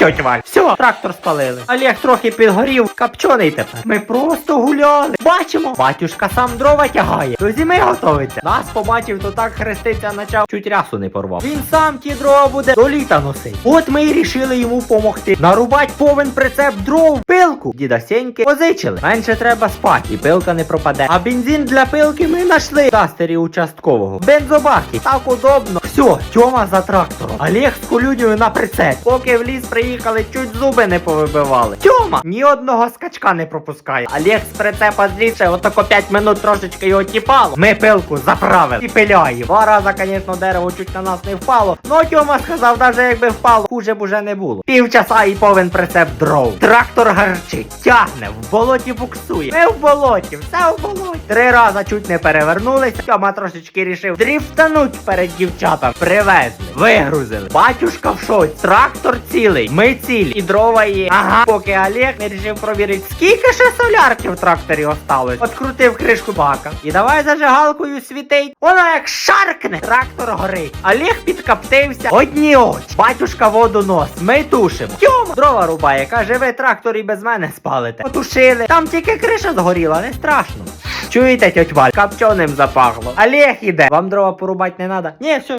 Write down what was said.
тьоть Валь. Все, трактор спалили. Олег трохи підгорів, капчоний тепер. Ми просто гуляли. Бачимо, батюшка сам дрова тягає. До зими готовиться. Нас побачив, то так хреститься почав, чуть рясу не порвав. Він сам ті дрова буде до літа носить. От ми й рішили йому помогти. Нарубать повен прицеп дров, пилку. Діда Сеньки позичили. Менше треба спати, і пилка не пропаде. А бензин для пилки ми знайшли в участкового. Бензобаки. Так удобно. Все, Тьома за трактором. Олег з колюнею на прицеп. Поки в ліс приїхали, чуть зуби не повибивали. Тьома ні одного скачка не пропускає. Олег з прицепа зліше, отако 5 минут трошечки його тіпало. Ми пилку заправили і пиляємо. Два рази, звісно, дерево чуть на нас не впало. Ну Тьома сказав, навіть якби впало, хуже б уже не було. Півчаса і повен прицеп дров. Трактор гарчить, тягне, в болоті буксує. Ми в болоті, все в болоті. Три рази чуть не перевернулись. Тьома трошечки рішив дріфтануть перед дівчатами. Привезли, вигрузили. Батюшка в шоці. Трактор цілий. Ми цілі. І дрова є. Ага. Поки Олег не рішив провірити, скільки ще солярки в тракторі осталось. Открутив кришку бака. І давай зажигалкою світить. Вона як шаркне. Трактор горить. Олег підкаптився. Одні очі. Батюшка воду нос. Ми тушимо. Тьома дрова рубає. Каже, ви трактор і без мене спалите. Потушили. Там тільки криша згоріла, не страшно. Чуєте, тьоть Валь? Копченим запахло. Олег іде. Вам дрова порубати не треба? Ні, все,